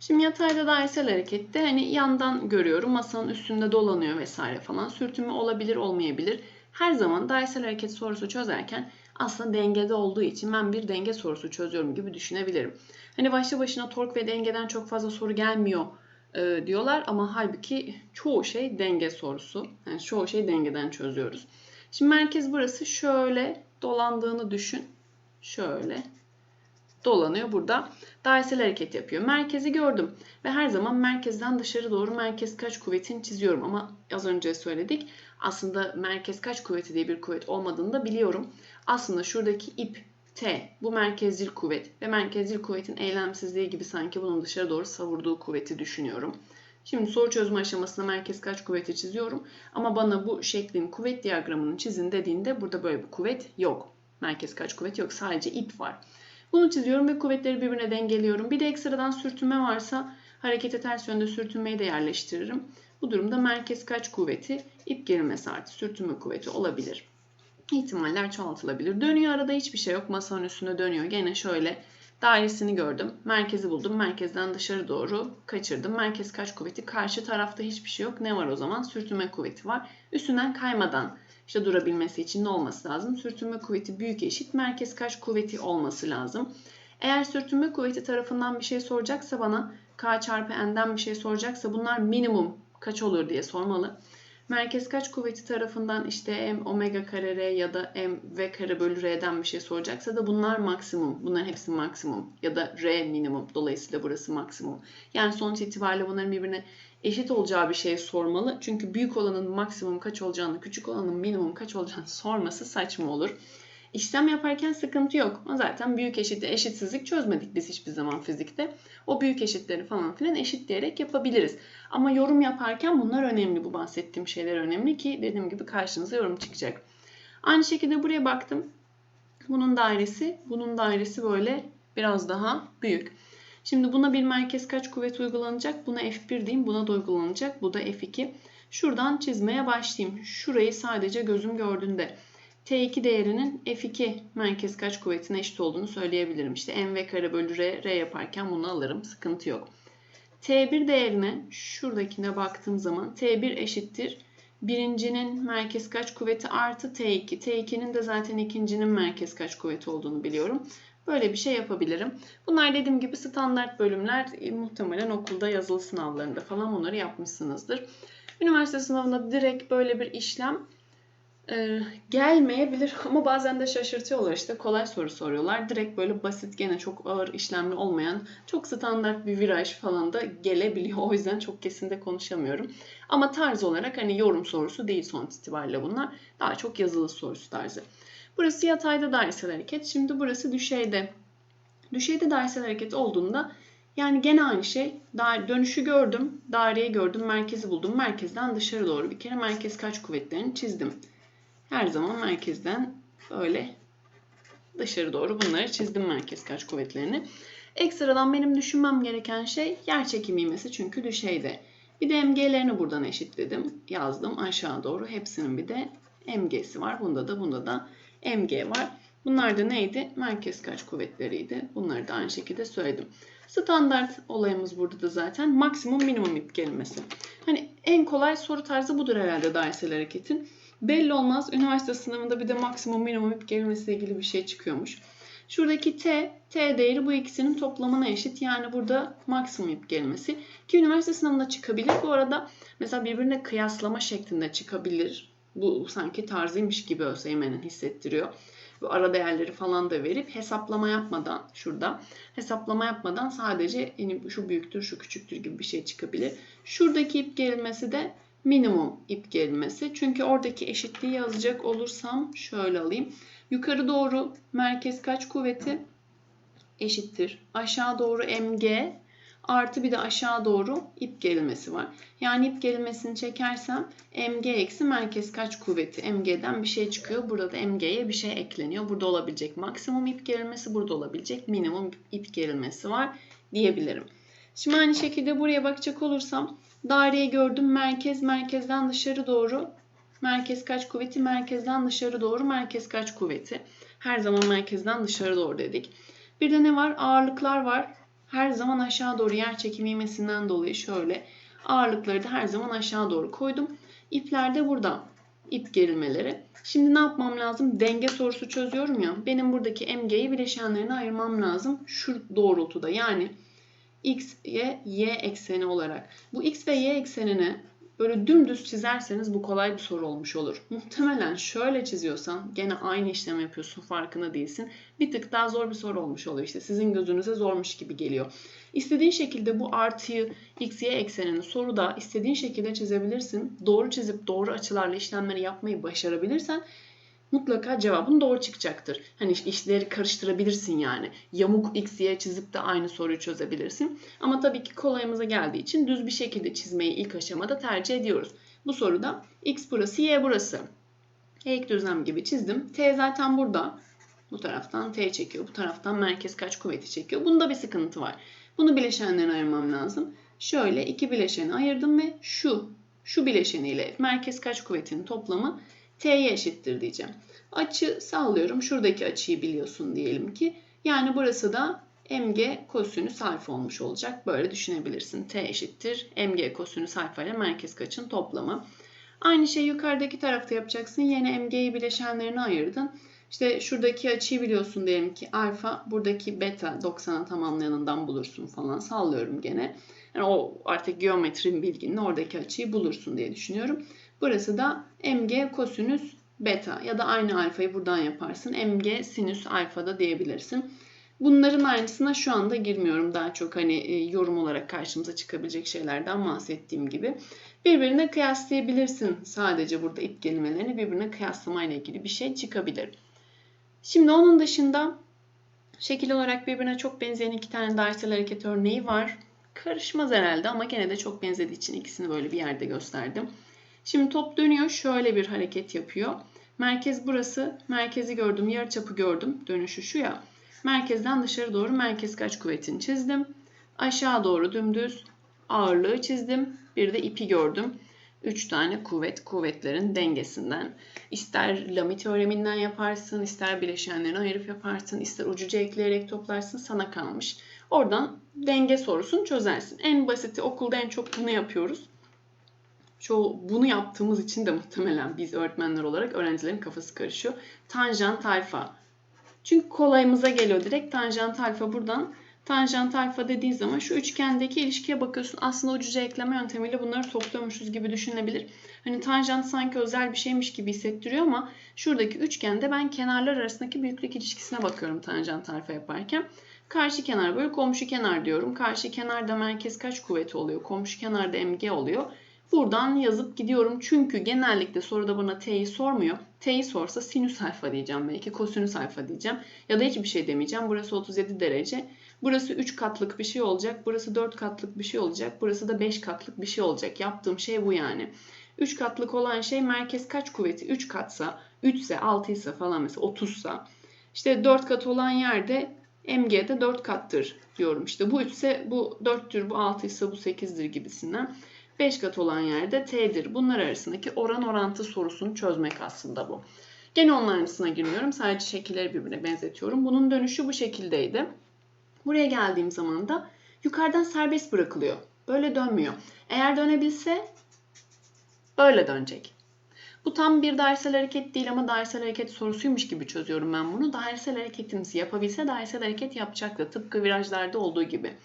Şimdi yatayda dairesel harekette hani yandan görüyorum masanın üstünde dolanıyor vesaire falan. Sürtünme olabilir olmayabilir. Her zaman dairesel hareket sorusu çözerken aslında dengede olduğu için ben bir denge sorusu çözüyorum gibi düşünebilirim. Hani başlı başına tork ve dengeden çok fazla soru gelmiyor e, diyorlar ama halbuki çoğu şey denge sorusu. Yani çoğu şey dengeden çözüyoruz. Şimdi merkez burası şöyle dolandığını düşün. Şöyle dolanıyor burada. Dairesel hareket yapıyor. Merkezi gördüm ve her zaman merkezden dışarı doğru merkez kaç kuvvetini çiziyorum ama az önce söyledik. Aslında merkez kaç kuvveti diye bir kuvvet olmadığını da biliyorum. Aslında şuradaki ip T bu merkezcil kuvvet ve merkezcil kuvvetin eylemsizliği gibi sanki bunun dışarı doğru savurduğu kuvveti düşünüyorum. Şimdi soru çözme aşamasında merkez kaç kuvveti çiziyorum ama bana bu şeklin kuvvet diyagramını çizin dediğinde burada böyle bir kuvvet yok. Merkez kaç kuvvet yok sadece ip var. Bunu çiziyorum ve kuvvetleri birbirine dengeliyorum. Bir de ekstradan sürtünme varsa harekete ters yönde sürtünmeyi de yerleştiririm. Bu durumda merkez kaç kuvveti ip gerilmesi artı sürtünme kuvveti olabilir. İhtimaller çoğaltılabilir. Dönüyor arada hiçbir şey yok. Masanın üstünde dönüyor. Gene şöyle dairesini gördüm. Merkezi buldum. Merkezden dışarı doğru kaçırdım. Merkez kaç kuvveti? Karşı tarafta hiçbir şey yok. Ne var o zaman? Sürtünme kuvveti var. Üstünden kaymadan işte durabilmesi için ne olması lazım? Sürtünme kuvveti büyük eşit merkez kaç kuvveti olması lazım. Eğer sürtünme kuvveti tarafından bir şey soracaksa bana K çarpı N'den bir şey soracaksa bunlar minimum kaç olur diye sormalı. Merkez kaç kuvveti tarafından işte m omega kare r ya da m v kare bölü r'den bir şey soracaksa da bunlar maksimum. Bunların hepsi maksimum ya da r minimum. Dolayısıyla burası maksimum. Yani sonuç itibariyle bunların birbirine eşit olacağı bir şey sormalı. Çünkü büyük olanın maksimum kaç olacağını, küçük olanın minimum kaç olacağını sorması saçma olur. İşlem yaparken sıkıntı yok. Zaten büyük eşiti eşitsizlik çözmedik biz hiçbir zaman fizikte. O büyük eşitleri falan filan eşitleyerek yapabiliriz. Ama yorum yaparken bunlar önemli. Bu bahsettiğim şeyler önemli ki dediğim gibi karşınıza yorum çıkacak. Aynı şekilde buraya baktım. Bunun dairesi, bunun dairesi böyle biraz daha büyük. Şimdi buna bir merkez kaç kuvvet uygulanacak? Buna F1 diyeyim. Buna da uygulanacak. Bu da F2. Şuradan çizmeye başlayayım. Şurayı sadece gözüm gördüğünde T2 değerinin F2 merkez kaç kuvvetine eşit olduğunu söyleyebilirim. İşte mv kare bölü r, r yaparken bunu alırım. Sıkıntı yok. T1 değerine şuradakine baktığım zaman T1 eşittir. Birincinin merkez kaç kuvveti artı T2. T2'nin de zaten ikincinin merkez kaç kuvveti olduğunu biliyorum. Böyle bir şey yapabilirim. Bunlar dediğim gibi standart bölümler. E, muhtemelen okulda yazılı sınavlarında falan bunları yapmışsınızdır. Üniversite sınavında direkt böyle bir işlem e, gelmeyebilir ama bazen de şaşırtıyorlar işte kolay soru soruyorlar. Direkt böyle basit gene çok ağır işlemli olmayan çok standart bir viraj falan da gelebiliyor. O yüzden çok kesin de konuşamıyorum. Ama tarz olarak hani yorum sorusu değil sonuç itibariyle bunlar. Daha çok yazılı sorusu tarzı. Burası yatayda dairesel hareket. Şimdi burası düşeyde. Düşeyde dairesel hareket olduğunda yani gene aynı şey. Dönüşü gördüm, daireyi gördüm, merkezi buldum. Merkezden dışarı doğru bir kere merkez kaç kuvvetlerini çizdim her zaman merkezden böyle dışarı doğru bunları çizdim merkez kaç kuvvetlerini. Ekstradan benim düşünmem gereken şey yer çekimi ivmesi çünkü düşeyde. Bir de mg'lerini buradan eşitledim. Yazdım aşağı doğru. Hepsinin bir de mg'si var. Bunda da bunda da mg var. Bunlar da neydi? Merkez kaç kuvvetleriydi. Bunları da aynı şekilde söyledim. Standart olayımız burada da zaten maksimum minimum ip kelimesi. Hani en kolay soru tarzı budur herhalde dairesel hareketin. Belli olmaz. Üniversite sınavında bir de maksimum minimum ip kelimesiyle ilgili bir şey çıkıyormuş. Şuradaki t, t değeri bu ikisinin toplamına eşit. Yani burada maksimum ip kelimesi. Ki üniversite sınavında çıkabilir. Bu arada mesela birbirine kıyaslama şeklinde çıkabilir. Bu sanki tarzıymış gibi ÖSYM'nin hissettiriyor. Bu ara değerleri falan da verip hesaplama yapmadan şurada hesaplama yapmadan sadece yani şu büyüktür şu küçüktür gibi bir şey çıkabilir. Şuradaki ip gerilmesi de minimum ip gerilmesi. Çünkü oradaki eşitliği yazacak olursam şöyle alayım. Yukarı doğru merkez kaç kuvveti eşittir. Aşağı doğru mg artı bir de aşağı doğru ip gerilmesi var. Yani ip gerilmesini çekersem mg eksi merkez kaç kuvveti mg'den bir şey çıkıyor. Burada da mg'ye bir şey ekleniyor. Burada olabilecek maksimum ip gerilmesi, burada olabilecek minimum ip gerilmesi var diyebilirim. Şimdi aynı şekilde buraya bakacak olursam Daireyi gördüm. Merkez merkezden dışarı doğru. Merkez kaç kuvveti? Merkezden dışarı doğru. Merkez kaç kuvveti? Her zaman merkezden dışarı doğru dedik. Bir de ne var? Ağırlıklar var. her zaman aşağı doğru yer çekimi ivmesinden dolayı şöyle ağırlıkları da her zaman aşağı doğru koydum. İpler de burada. İp gerilmeleri. Şimdi ne yapmam lazım? Denge sorusu çözüyorum ya. Benim buradaki MG'yi bileşenlerine ayırmam lazım. Şu doğrultuda yani x, y, y ekseni olarak. Bu x ve y eksenini böyle dümdüz çizerseniz bu kolay bir soru olmuş olur. Muhtemelen şöyle çiziyorsan gene aynı işlemi yapıyorsun farkında değilsin. Bir tık daha zor bir soru olmuş oluyor. İşte sizin gözünüze zormuş gibi geliyor. İstediğin şekilde bu artıyı x, y eksenini soruda istediğin şekilde çizebilirsin. Doğru çizip doğru açılarla işlemleri yapmayı başarabilirsen mutlaka cevabın doğru çıkacaktır. Hani işleri karıştırabilirsin yani. Yamuk x, y çizip de aynı soruyu çözebilirsin. Ama tabii ki kolayımıza geldiği için düz bir şekilde çizmeyi ilk aşamada tercih ediyoruz. Bu soruda x burası, y burası. Eğik düzlem gibi çizdim. T zaten burada. Bu taraftan T çekiyor. Bu taraftan merkez kaç kuvveti çekiyor. Bunda bir sıkıntı var. Bunu bileşenlerine ayırmam lazım. Şöyle iki bileşeni ayırdım ve şu, şu bileşeniyle merkez kaç kuvvetinin toplamı T'ye eşittir diyeceğim. Açı sağlıyorum. Şuradaki açıyı biliyorsun diyelim ki. Yani burası da mg kosinüs alfa olmuş olacak. Böyle düşünebilirsin. T eşittir mg kosinüs alfa ile merkez kaçın toplamı. Aynı şeyi yukarıdaki tarafta yapacaksın. Yine mg'yi bileşenlerine ayırdın. İşte şuradaki açıyı biliyorsun diyelim ki alfa buradaki beta 90'a tamamlayanından bulursun falan sallıyorum gene. Yani o artık geometri bilginle oradaki açıyı bulursun diye düşünüyorum. Burası da mg kosinüs beta ya da aynı alfayı buradan yaparsın. mg sinüs alfa da diyebilirsin. Bunların aynısına şu anda girmiyorum. Daha çok hani e, yorum olarak karşımıza çıkabilecek şeylerden bahsettiğim gibi. Birbirine kıyaslayabilirsin. Sadece burada ip kelimelerini birbirine kıyaslamayla ilgili bir şey çıkabilir. Şimdi onun dışında şekil olarak birbirine çok benzeyen iki tane dairesel hareket örneği var. Karışmaz herhalde ama gene de çok benzediği için ikisini böyle bir yerde gösterdim. Şimdi top dönüyor. Şöyle bir hareket yapıyor. Merkez burası. Merkezi gördüm. Yarıçapı gördüm. Dönüşü şu ya. Merkezden dışarı doğru merkez kaç kuvvetini çizdim. Aşağı doğru dümdüz ağırlığı çizdim. Bir de ipi gördüm. 3 tane kuvvet kuvvetlerin dengesinden. İster Lamy teoreminden yaparsın, ister bileşenlerini ayırıp yaparsın, ister ucuca ekleyerek toplarsın sana kalmış. Oradan denge sorusunu çözersin. En basiti okulda en çok bunu yapıyoruz. Çoğu bunu yaptığımız için de muhtemelen biz öğretmenler olarak öğrencilerin kafası karışıyor. Tanjant alfa. Çünkü kolayımıza geliyor direkt tanjant alfa buradan. Tanjant alfa dediği zaman şu üçgendeki ilişkiye bakıyorsun. Aslında ucuca ekleme yöntemiyle bunları topluyormuşuz gibi düşünebilir. Hani tanjant sanki özel bir şeymiş gibi hissettiriyor ama şuradaki üçgende ben kenarlar arasındaki büyüklük ilişkisine bakıyorum tanjant alfa yaparken. Karşı kenar böyle komşu kenar diyorum. Karşı kenarda merkez kaç kuvveti oluyor? Komşu kenarda mg oluyor. Buradan yazıp gidiyorum. Çünkü genellikle soruda bana t'yi sormuyor. T'yi sorsa sinüs alfa diyeceğim belki. Kosinüs alfa diyeceğim. Ya da hiçbir şey demeyeceğim. Burası 37 derece. Burası 3 katlık bir şey olacak. Burası 4 katlık bir şey olacak. Burası da 5 katlık bir şey olacak. Yaptığım şey bu yani. 3 katlık olan şey merkez kaç kuvveti? 3 katsa, 3 ise, 6 ise falan mesela 30 sa. İşte 4 kat olan yerde MG'de 4 kattır diyorum. İşte bu 3 ise bu 4'tür, bu 6 ise bu 8'dir gibisinden. 5 kat olan yerde T'dir. Bunlar arasındaki oran orantı sorusunu çözmek aslında bu. Gene onun girmiyorum. Sadece şekilleri birbirine benzetiyorum. Bunun dönüşü bu şekildeydi. Buraya geldiğim zaman da yukarıdan serbest bırakılıyor. Böyle dönmüyor. Eğer dönebilse böyle dönecek. Bu tam bir dairesel hareket değil ama dairesel hareket sorusuymuş gibi çözüyorum ben bunu. Dairesel hareketimizi yapabilse dairesel hareket yapacaktı. Tıpkı virajlarda olduğu gibi.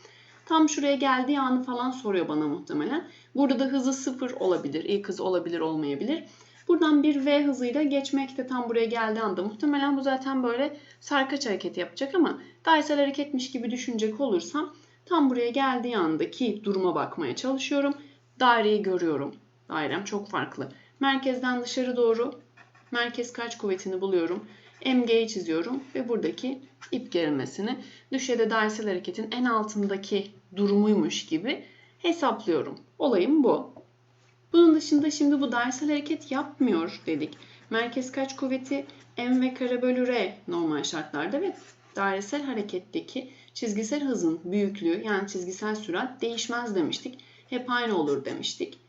Tam şuraya geldiği anı falan soruyor bana muhtemelen. Burada da hızı sıfır olabilir. ilk hız olabilir olmayabilir. Buradan bir V hızıyla geçmekte tam buraya geldiği anda muhtemelen bu zaten böyle sarkaç hareket yapacak ama dairesel hareketmiş gibi düşünecek olursam tam buraya geldiği andaki duruma bakmaya çalışıyorum. Daireyi görüyorum. Dairem çok farklı. Merkezden dışarı doğru merkez kaç kuvvetini buluyorum. MG'yi çiziyorum ve buradaki ip gerilmesini düşeyde dairesel hareketin en altındaki durumuymuş gibi hesaplıyorum. Olayım bu. Bunun dışında şimdi bu dairesel hareket yapmıyor dedik. Merkez kaç kuvveti m ve kare bölü r normal şartlarda ve dairesel hareketteki çizgisel hızın büyüklüğü yani çizgisel sürat değişmez demiştik. Hep aynı olur demiştik.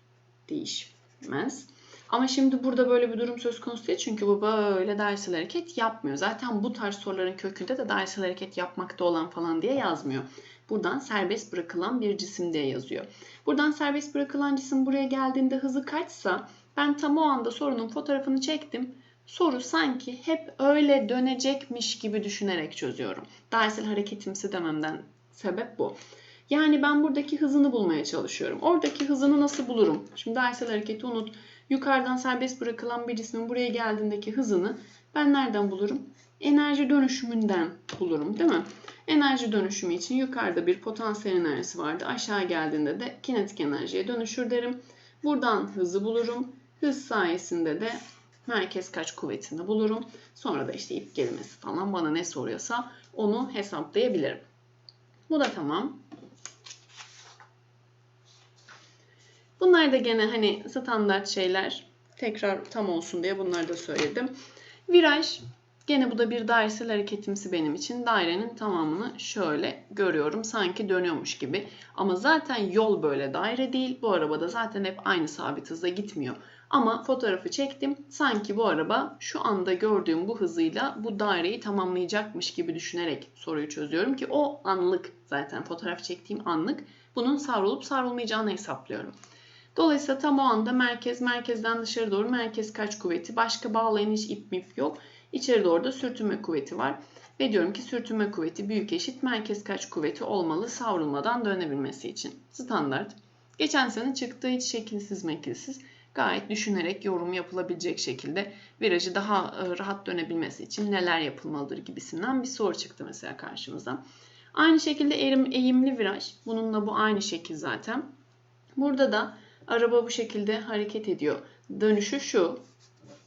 Değişmez. Ama şimdi burada böyle bir durum söz konusu değil çünkü bu böyle dairesel hareket yapmıyor. Zaten bu tarz soruların kökünde de dairesel hareket yapmakta olan falan diye yazmıyor. buradan serbest bırakılan bir cisim diye yazıyor. Buradan serbest bırakılan cisim buraya geldiğinde hızı kaçsa ben tam o anda sorunun fotoğrafını çektim. Soru sanki hep öyle dönecekmiş gibi düşünerek çözüyorum. Dairesel hareketimsi dememden sebep bu. Yani ben buradaki hızını bulmaya çalışıyorum. Oradaki hızını nasıl bulurum? Şimdi dairesel hareketi unut. Yukarıdan serbest bırakılan bir cismin buraya geldiğindeki hızını ben nereden bulurum? Enerji dönüşümünden bulurum değil mi? Enerji dönüşümü için yukarıda bir potansiyel enerjisi vardı. Aşağı geldiğinde de kinetik enerjiye dönüşür derim. Buradan hızı bulurum. Hız sayesinde de merkez kaç kuvvetini bulurum. Sonra da işte ip gerilmesi falan bana ne soruyorsa onu hesaplayabilirim. Bu da tamam. Bunlar da gene hani standart şeyler. Tekrar tam olsun diye bunları da söyledim. Viraj Gene bu da bir dairesel hareketimsi benim için. Dairenin tamamını şöyle görüyorum. Sanki dönüyormuş gibi. Ama zaten yol böyle daire değil. Bu arabada zaten hep aynı sabit hızla gitmiyor. Ama fotoğrafı çektim. Sanki bu araba şu anda gördüğüm bu hızıyla bu daireyi tamamlayacakmış gibi düşünerek soruyu çözüyorum ki o anlık zaten fotoğraf çektiğim anlık bunun savrulup savrulmayacağını hesaplıyorum. Dolayısıyla tam o anda merkez merkezden dışarı doğru merkez kaç kuvveti başka bağlayan hiç ip mip yok. İçeri doğru da sürtünme kuvveti var. Ve diyorum ki sürtünme kuvveti büyük eşit merkez kaç kuvveti olmalı savrulmadan dönebilmesi için. Standart. Geçen sene çıktığı hiç şekilsiz mekilsiz gayet düşünerek yorum yapılabilecek şekilde virajı daha e, rahat dönebilmesi için neler yapılmalıdır gibisinden bir soru çıktı mesela karşımıza. Aynı şekilde eğim, eğimli viraj. Bununla bu aynı şekil zaten. Burada da araba bu şekilde hareket ediyor. Dönüşü şu.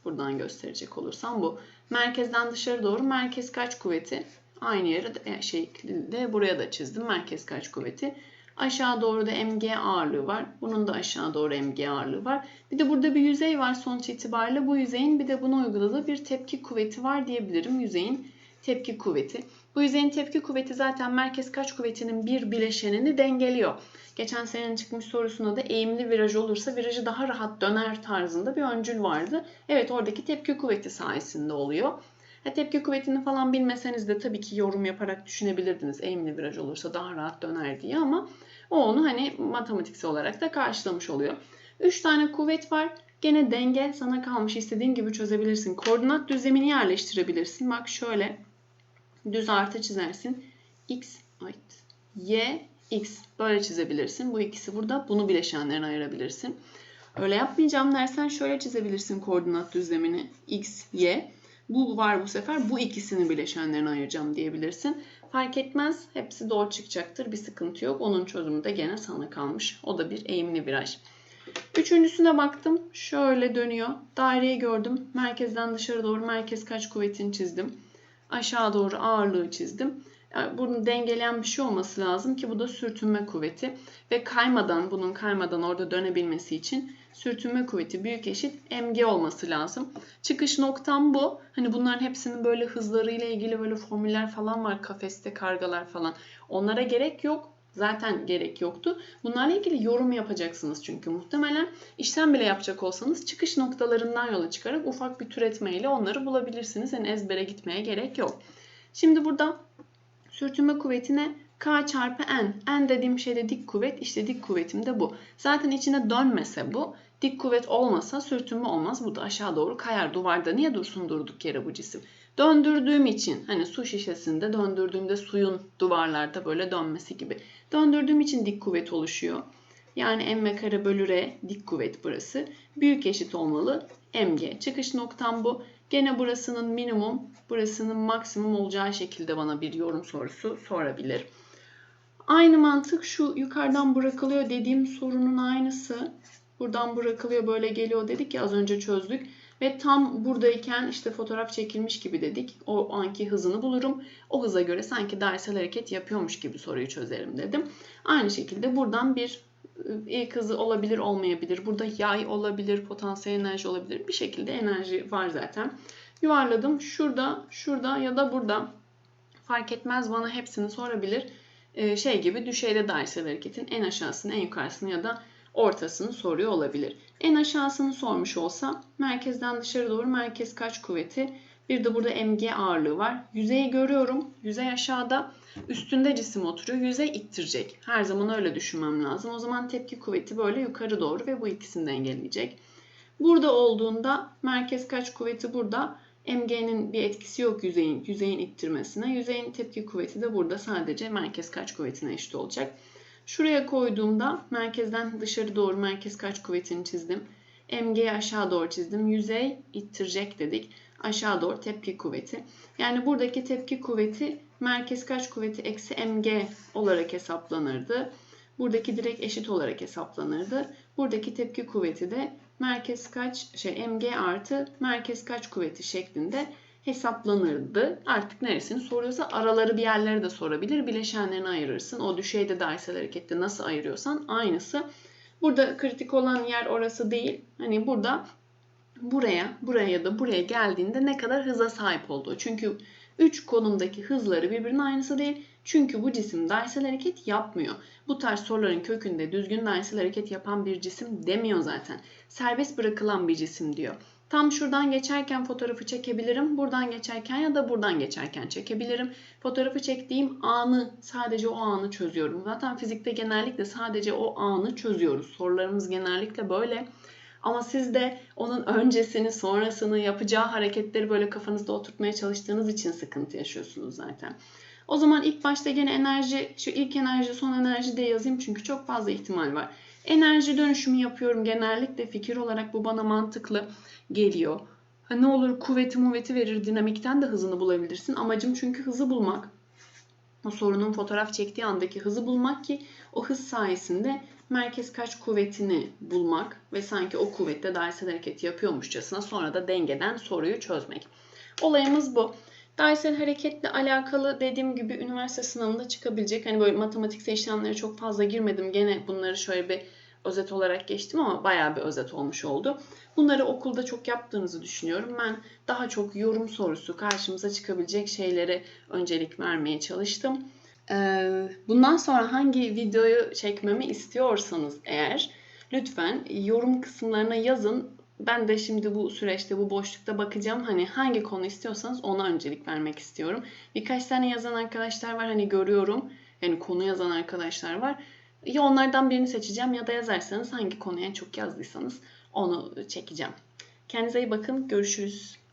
Buradan gösterecek olursam bu. Merkezden dışarı doğru merkez kaç kuvveti? Aynı yere de, şekilde buraya da çizdim. Merkez kaç kuvveti? Aşağı doğru da mg ağırlığı var. Bunun da aşağı doğru mg ağırlığı var. Bir de burada bir yüzey var sonuç itibariyle. Bu yüzeyin bir de buna uyguladığı bir tepki kuvveti var diyebilirim. Yüzeyin tepki kuvveti. Bu yüzeyin tepki kuvveti zaten merkez kaç kuvvetinin bir bileşenini dengeliyor. Geçen senenin çıkmış sorusunda da eğimli viraj olursa virajı daha rahat döner tarzında bir öncül vardı. Evet oradaki tepki kuvveti sayesinde oluyor. Ha, tepki kuvvetini falan bilmeseniz de tabii ki yorum yaparak düşünebilirdiniz. Eğimli viraj olursa daha rahat döner diye ama o onu hani matematiksel olarak da karşılamış oluyor. 3 tane kuvvet var. Gene denge sana kalmış. istediğin gibi çözebilirsin. Koordinat düzlemini yerleştirebilirsin. Bak şöyle düz artı çizersin. X, Y, X böyle çizebilirsin. Bu ikisi burada. Bunu bileşenlerine ayırabilirsin. Öyle yapmayacağım dersen şöyle çizebilirsin koordinat düzlemini. X, Y. Bu var bu sefer. Bu ikisini bileşenlerine ayıracağım diyebilirsin. Fark etmez. Hepsi doğru çıkacaktır. Bir sıkıntı yok. Onun çözümü de gene sana kalmış. O da bir eğimli viraj. Üçüncüsüne baktım. Şöyle dönüyor. Daireyi gördüm. Merkezden dışarı doğru merkez kaç kuvvetini çizdim. Aşağı doğru ağırlığı çizdim. Yani bunu dengeleyen bir şey olması lazım ki bu da sürtünme kuvveti. Ve kaymadan, bunun kaymadan orada dönebilmesi için sürtünme kuvveti büyük eşit mg olması lazım. Çıkış noktam bu. Hani bunların hepsinin böyle hızlarıyla ilgili böyle formüller falan var. Kafeste kargalar falan. Onlara gerek yok. Zaten gerek yoktu. Bunlarla ilgili yorum yapacaksınız çünkü muhtemelen işlem bile yapacak olsanız çıkış noktalarından yola çıkarak ufak bir türetmeyle onları bulabilirsiniz. Yani ezbere gitmeye gerek yok. Şimdi burada sürtünme kuvvetine K çarpı N. N dediğim şey de dik kuvvet. İşte dik kuvvetim de bu. Zaten içine dönmese bu. Dik kuvvet olmasa sürtünme olmaz. Bu da aşağı doğru kayar. Duvarda niye dursun durduk yere bu cisim? Döndürdüğüm için hani su şişesinde döndürdüğümde suyun duvarlarda böyle dönmesi gibi. Döndürdüğüm için dik kuvvet oluşuyor. Yani m kare bölü r dik kuvvet burası. Büyük eşit olmalı mg. Çıkış noktam bu. Gene burasının minimum, burasının maksimum olacağı şekilde bana bir yorum sorusu sorabilir. Aynı mantık şu yukarıdan bırakılıyor dediğim sorunun aynısı. Buradan bırakılıyor böyle geliyor dedik ya az önce çözdük. Ve tam buradayken işte fotoğraf çekilmiş gibi dedik. O anki hızını bulurum. O hıza göre sanki dairesel hareket yapıyormuş gibi soruyu çözerim dedim. Aynı şekilde buradan bir ilk hızı olabilir olmayabilir. Burada yay olabilir, potansiyel enerji olabilir. Bir şekilde enerji var zaten. Yuvarladım. Şurada, şurada ya da burada fark etmez bana hepsini sorabilir. Ee, şey gibi düşeyde dairesel hareketin en aşağısını, en yukarısını ya da ortasını soruyor olabilir. En aşağısını sormuş olsa merkezden dışarı doğru merkez kaç kuvveti? Bir de burada mg ağırlığı var. Yüzeyi görüyorum. Yüzey aşağıda. Üstünde cisim oturuyor. Yüzey ittirecek. Her zaman öyle düşünmem lazım. O zaman tepki kuvveti böyle yukarı doğru ve bu ikisini dengeleyecek. Burada olduğunda merkez kaç kuvveti burada. MG'nin bir etkisi yok yüzeyin, yüzeyin ittirmesine. Yüzeyin tepki kuvveti de burada sadece merkez kaç kuvvetine eşit olacak. Şuraya koyduğumda merkezden dışarı doğru merkez kaç kuvvetini çizdim. MG'yi aşağı doğru çizdim. Yüzey ittirecek dedik. Aşağı doğru tepki kuvveti. Yani buradaki tepki kuvveti merkez kaç kuvveti eksi mg olarak hesaplanırdı. Buradaki direkt eşit olarak hesaplanırdı. Buradaki tepki kuvveti de merkez kaç şey mg artı merkez kaç kuvveti şeklinde hesaplanırdı. Artık neresini soruyorsa araları bir yerlere de sorabilir. Bileşenlerini ayırırsın. O düşeyde dairesel harekette nasıl ayırıyorsan aynısı. Burada kritik olan yer orası değil. Hani burada buraya, buraya ya da buraya geldiğinde ne kadar hıza sahip olduğu. Çünkü üç konumdaki hızları birbirinin aynısı değil. Çünkü bu cisim dairesel hareket yapmıyor. Bu tarz soruların kökünde düzgün dairesel hareket yapan bir cisim demiyor zaten. Serbest bırakılan bir cisim diyor. Tam şuradan geçerken fotoğrafı çekebilirim. Buradan geçerken ya da buradan geçerken çekebilirim. Fotoğrafı çektiğim anı, sadece o anı çözüyorum. Zaten fizikte genellikle sadece o anı çözüyoruz. Sorularımız genellikle böyle. Ama siz de onun öncesini, sonrasını, yapacağı hareketleri böyle kafanızda oturtmaya çalıştığınız için sıkıntı yaşıyorsunuz zaten. O zaman ilk başta gene enerji, şu ilk enerji, son enerji de yazayım çünkü çok fazla ihtimal var. Enerji dönüşümü yapıyorum genellikle fikir olarak bu bana mantıklı geliyor. Ha ne olur kuvveti muvveti verir dinamikten de hızını bulabilirsin. Amacım çünkü hızı bulmak. O sorunun fotoğraf çektiği andaki hızı bulmak ki o hız sayesinde merkez kaç kuvvetini bulmak ve sanki o kuvvetle dairesel hareket yapıyormuşçasına sonra da dengeden soruyu çözmek. Olayımız bu. Dairesel hareketle alakalı dediğim gibi üniversite sınavında çıkabilecek. Hani böyle matematiksel işlemlere çok fazla girmedim. Gene bunları şöyle bir özet olarak geçtim ama bayağı bir özet olmuş oldu. Bunları okulda çok yaptığınızı düşünüyorum. Ben daha çok yorum sorusu karşımıza çıkabilecek şeylere öncelik vermeye çalıştım. Bundan sonra hangi videoyu çekmemi istiyorsanız eğer lütfen yorum kısımlarına yazın. Ben de şimdi bu süreçte, bu boşlukta bakacağım. Hani hangi konu istiyorsanız ona öncelik vermek istiyorum. Birkaç tane yazan arkadaşlar var hani görüyorum. Yani konu yazan arkadaşlar var. Ya onlardan birini seçeceğim ya da yazarsanız hangi konuya çok yazdıysanız onu çekeceğim. Kendinize iyi bakın. Görüşürüz.